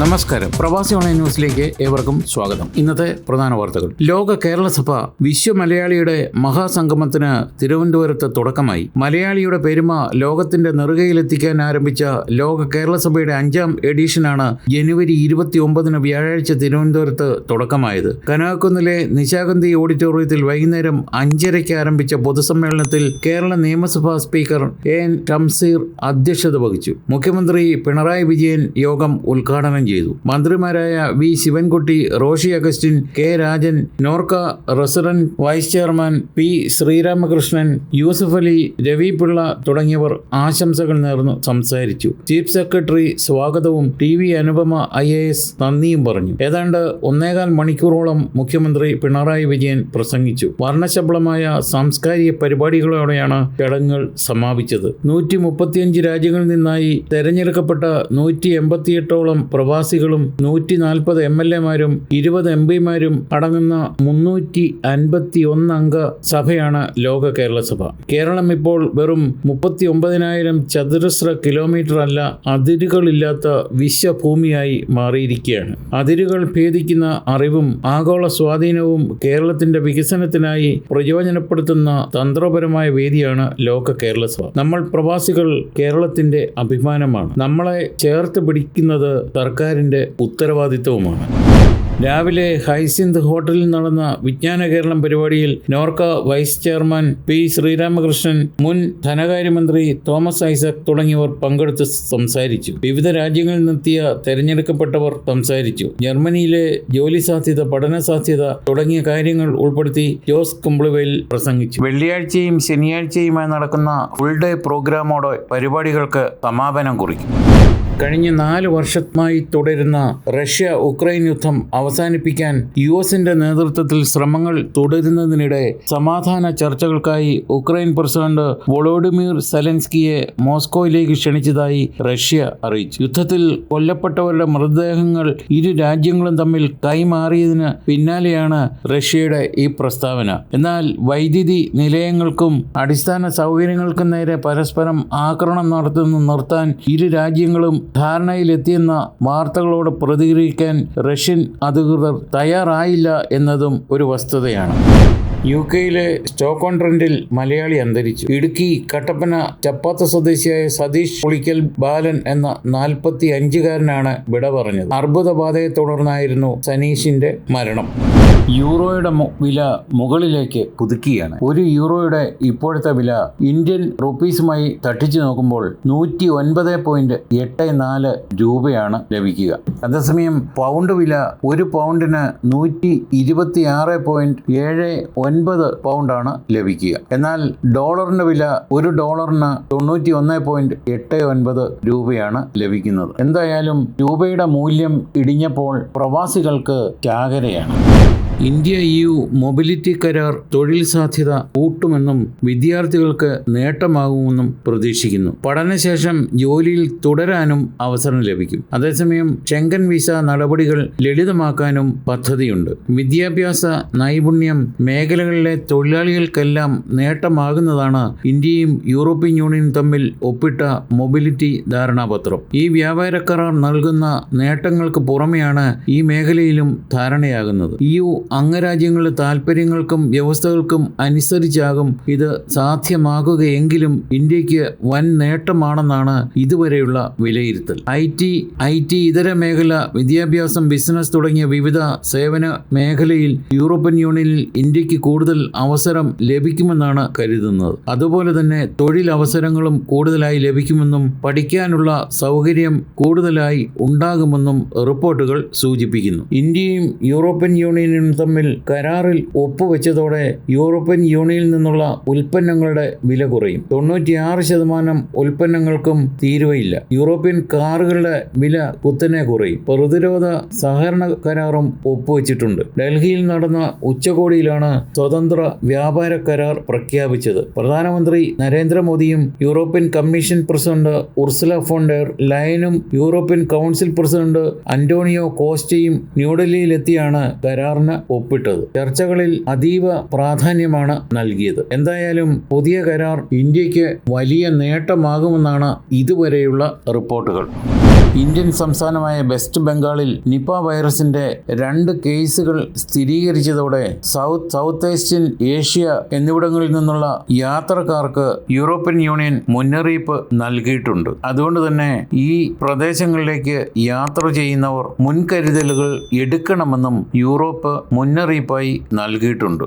നമസ്കാരം. പ്രവാസി ഓൺലൈൻ ന്യൂസിലേക്ക് ഏവർക്കും സ്വാഗതം. ഇന്നത്തെ പ്രധാന വാർത്തകൾ. ലോക കേരള സഭ വിശ്വ മലയാളിയുടെ മഹാസംഗമത്തിന് തിരുവനന്തപുരത്ത് തുടക്കമായി. മലയാളിയുടെ പെരുമ ലോകത്തിന്റെ നെറുകയിലെത്തിക്കാൻ ആരംഭിച്ച ലോക കേരള സഭയുടെ അഞ്ചാം എഡിഷനാണ് ജനുവരി ഇരുപത്തി ഒമ്പതിന് വ്യാഴാഴ്ച തിരുവനന്തപുരത്ത് തുടക്കമായത്. കനകക്കുന്നിലെ നിശാഗന്ധി ഓഡിറ്റോറിയത്തിൽ വൈകുന്നേരം അഞ്ചരയ്ക്ക് ആരംഭിച്ച പൊതുസമ്മേളനത്തിൽ കേരള നിയമസഭാ സ്പീക്കർ എൻ ടംസീർ അധ്യക്ഷത വഹിച്ചു. മുഖ്യമന്ത്രി പിണറായി വിജയൻ യോഗം ഉദ്ഘാടനം ചെയ്തു. മന്ത്രിമാരായ V Sivankutty Roshy Augustine K Rajan Norka resident vice chairman P Sreeramakrishnan Yusuf Ali Ravi Pillai തുടങ്ങിയവർ ആശംസകൾ നേർന്നു സംസാരിച്ചു. ചീഫ് സെക്രട്ടറി സ്വാഗതവും T V Anupama I A S നന്ദിയും പറഞ്ഞു. ഏതാണ്ട് ഒന്നേകാൽ മണിക്കൂറോളം മുഖ്യമന്ത്രി പിണറായി വിജയൻ പ്രസംഗിച്ചു. വർണശബളമായ സാംസ്കാരിക പരിപാടികളോടെയാണ് ചടങ്ങുകൾ സമാപിച്ചത്. നൂറ്റി മുപ്പത്തിയഞ്ച് രാജ്യങ്ങളിൽ നിന്നായി തെരഞ്ഞെടുക്കപ്പെട്ട നൂറ്റി എൺപത്തിയെട്ടോളം പ്രവാസികളും നൂറ്റി നാൽപ്പത് എം എൽ എമാരും ഇരുപത് എം പിമാരും അടങ്ങുന്ന മുന്നൂറ്റി അൻപത്തി ഒന്ന് അംഗ സഭയാണ് ലോക കേരള സഭ. കേരളം ഇപ്പോൾ വെറും മുപ്പത്തി ഒമ്പതിനായിരം ചതുരശ്ര കിലോമീറ്റർ അല്ല അതിരുകളില്ലാത്ത വിശ്വഭൂമിയായി മാറിയിരിക്കുകയാണ്. അതിരുകൾ ഭേദിക്കുന്ന അറിവും ആഗോള സ്വാധീനവും കേരളത്തിന്റെ വികസനത്തിനായി പ്രയോജനപ്പെടുത്തുന്ന തന്ത്രപരമായ വേദിയാണ് ലോക കേരള സഭ. നമ്മൾ പ്രവാസികൾ കേരളത്തിന്റെ അഭിമാനമാണ്. നമ്മളെ ചേർത്ത് പിടിക്കുന്നത് സർക്കാരിന്റെ ഉത്തരവാദിത്വവുമാണ്. രാവിലെ ഹൈസിന്ത് ഹോട്ടലിൽ നടന്ന വിജ്ഞാന കേരളം പരിപാടിയിൽ Norka vice chairman P Sreeramakrishnan മുൻ ധനകാര്യമന്ത്രി തോമസ് ഐസക് തുടങ്ങിയവർ പങ്കെടുത്ത് സംസാരിച്ചു. വിവിധ രാജ്യങ്ങളിൽ നിന്നെത്തിയ തെരഞ്ഞെടുക്കപ്പെട്ടവർ സംസാരിച്ചു. ജർമ്മനിയിലെ ജോലി സാധ്യത പഠന സാധ്യത തുടങ്ങിയ കാര്യങ്ങൾ ഉൾപ്പെടുത്തി ജോസ് കുംബ്ലുവയിൽ പ്രസംഗിച്ചു. വെള്ളിയാഴ്ചയും ശനിയാഴ്ചയുമായി നടക്കുന്ന ഫുൾ ഡേ പ്രോഗ്രാമോടെ പരിപാടികൾക്ക് സമാപനം കുറിക്കും. കഴിഞ്ഞ നാല് വർഷമായി തുടരുന്ന റഷ്യ ഉക്രൈൻ യുദ്ധം അവസാനിപ്പിക്കാൻ യു എസിന്റെ നേതൃത്വത്തിൽ ശ്രമങ്ങൾ തുടരുന്നതിനിടെ സമാധാന ചർച്ചകൾക്കായി ഉക്രൈൻ പ്രസിഡന്റ് വൊളോഡിമിർ സെലൻസ്കിയെ മോസ്കോയിലേക്ക് ക്ഷണിച്ചതായി റഷ്യ അറിയിച്ചു. യുദ്ധത്തിൽ കൊല്ലപ്പെട്ടവരുടെ മൃതദേഹങ്ങൾ ഇരു രാജ്യങ്ങളും തമ്മിൽ കൈമാറിയതിന് പിന്നാലെയാണ് റഷ്യയുടെ ഈ പ്രസ്താവന. എന്നാൽ വൈദ്യുതി നിലയങ്ങൾക്കും അടിസ്ഥാന സൗകര്യങ്ങൾക്കും നേരെ പരസ്പരം ആക്രമണം നടത്തുന്നത് നിർത്താൻ ഇരു രാജ്യങ്ങളും ധാരണയിലെത്തിയെന്ന വാർത്തകളോട് പ്രതികരിക്കാൻ റഷ്യൻ അധികൃതർ തയ്യാറായില്ല എന്നതും ഒരു വസ്തുതയാണ്. യു കെയിലെ സ്റ്റോക്കോൺ ട്രെൻഡിൽ മലയാളി അന്തരിച്ചു. ഇടുക്കി കട്ടപ്പന ചപ്പാത്ത സ്വദേശിയായ സതീഷ് പൊളിക്കൽ ബാലൻ എന്ന നാൽപ്പത്തി അഞ്ചുകാരനാണ് വിട പറഞ്ഞത് അർബുദബാധയെ തുടർന്നായിരുന്നു സനീഷിന്റെ മരണം. യൂറോയുടെ വില മുകളിലേക്ക് പുതുക്കിയാണ്. ഒരു യൂറോയുടെ ഇപ്പോഴത്തെ വില ഇന്ത്യൻ റുപ്പീസുമായി തട്ടിച്ചു നോക്കുമ്പോൾ നൂറ്റി ഒൻപത് പോയിന്റ് എട്ട് നാല് രൂപയാണ് ലഭിക്കുക. അതേസമയം പൗണ്ട് വില ഒരു പൗണ്ടിന് നൂറ്റി ഇരുപത്തി ആറ് പോയിന്റ് ഏഴ് പൗണ്ടാണ് ലഭിക്കുക. എന്നാൽ ഡോളറിന്റെ വില ഒരു ഡോളറിന് തൊണ്ണൂറ്റി ഒന്ന് പോയിന്റ് എട്ട് ഒൻപത് രൂപയാണ് ലഭിക്കുന്നത്. എന്തായാലും രൂപയുടെ മൂല്യം ഇടിഞ്ഞപ്പോൾ പ്രവാസികൾക്ക് ചാകരയാണ് ഇന്ത്യ യു മൊബിലിറ്റി കരാർ തൊഴിൽ സാധ്യത കൂട്ടുമെന്നും വിദ്യാർത്ഥികൾക്ക് നേട്ടമാകുമെന്നും പ്രതീക്ഷിക്കുന്നു. പഠനശേഷം ജോലിയിൽ തുടരാനും അവസരം ലഭിക്കും. അതേസമയം ചെങ്കൻ വിസ നടപടികൾ ലളിതമാക്കാനും പദ്ധതിയുണ്ട്. വിദ്യാഭ്യാസ നൈപുണ്യം മേഖലകളിലെ തൊഴിലാളികൾക്കെല്ലാം നേട്ടമാകുന്നതാണ് ഇന്ത്യയും യൂറോപ്യൻ യൂണിയനും തമ്മിൽ ഒപ്പിട്ട മൊബിലിറ്റി ധാരണാപത്രം. ഈ വ്യാപാര കരാർ നൽകുന്ന നേട്ടങ്ങൾക്ക് പുറമെയാണ് ഈ മേഖലയിലും ധാരണയാകുന്നത്. യു അംഗരാജ്യങ്ങളുടെ താൽപ്പര്യങ്ങൾക്കും വ്യവസ്ഥകൾക്കും അനുസരിച്ചാകും ഇത് സാധ്യമാകുകയെങ്കിലും ഇന്ത്യയ്ക്ക് വൻ നേട്ടമാണെന്നാണ് ഇതുവരെയുള്ള വിലയിരുത്തൽ. ഐ ടി ഐ ടി ഇതര മേഖല വിദ്യാഭ്യാസം ബിസിനസ് തുടങ്ങിയ വിവിധ സേവന മേഖലയിൽ യൂറോപ്യൻ യൂണിയനിൽ ഇന്ത്യയ്ക്ക് കൂടുതൽ അവസരം ലഭിക്കുമെന്നാണ് കരുതുന്നത്. അതുപോലെ തന്നെ തൊഴിൽ അവസരങ്ങളും കൂടുതലായി ലഭിക്കുമെന്നും പഠിക്കാനുള്ള സൗകര്യം കൂടുതലായി ഉണ്ടാകുമെന്നും റിപ്പോർട്ടുകൾ സൂചിപ്പിക്കുന്നു. ഇന്ത്യയും യൂറോപ്യൻ യൂണിയനും തമ്മിൽ കരാറിൽ ഒപ്പുവെച്ചതോടെ യൂറോപ്യൻ യൂണിയനിൽ നിന്നുള്ള ഉൽപ്പന്നങ്ങളുടെ വില കുറയും. തൊണ്ണൂറ്റിയാറ് ശതമാനം ഉൽപ്പന്നങ്ങൾക്കും തീരുവയില്ല. യൂറോപ്യൻ കാറുകളുടെ വില കുത്തനെ കുറയും. പ്രതിരോധ സഹകരണ കരാറും ഒപ്പുവെച്ചിട്ടുണ്ട്. ഡൽഹിയിൽ നടന്ന ഉച്ചകോടിയിലാണ് സ്വതന്ത്ര വ്യാപാര കരാർ പ്രഖ്യാപിച്ചത്. പ്രധാനമന്ത്രി നരേന്ദ്രമോദിയും European commission president Ursula von der ലയനും European council president Antonio കോസ്റ്റയും ന്യൂഡൽഹിയിലെത്തിയാണ് കരാറിന് ഒപ്പിട്ടത്. ചർച്ചകളിൽ അതീവ പ്രാധാന്യമാണ് നൽകിയത്. എന്തായാലും പുതിയ കരാർ ഇന്ത്യയ്ക്ക് വലിയ നേട്ടമാകുമെന്നാണ് ഇതുവരെയുള്ള റിപ്പോർട്ടുകൾ. ഇന്ത്യൻ സംസ്ഥാനമായ വെസ്റ്റ് ബംഗാളിൽ നിപ വൈറസിന്റെ രണ്ട് കേസുകൾ സ്ഥിരീകരിച്ചതോടെ സൗത്ത് സൗത്ത് ഏഷ്യൻ ഏഷ്യ എന്നിവിടങ്ങളിൽ നിന്നുള്ള യാത്രക്കാർക്ക് യൂറോപ്യൻ യൂണിയൻ മുന്നറിയിപ്പ് നൽകിയിട്ടുണ്ട്. അതുകൊണ്ട് തന്നെ ഈ പ്രദേശങ്ങളിലേക്ക് യാത്ര ചെയ്യുന്നവർ മുൻകരുതലുകൾ എടുക്കണമെന്നും യൂറോപ്പ് മുന്നറിയിപ്പായി നൽകിയിട്ടുണ്ട്.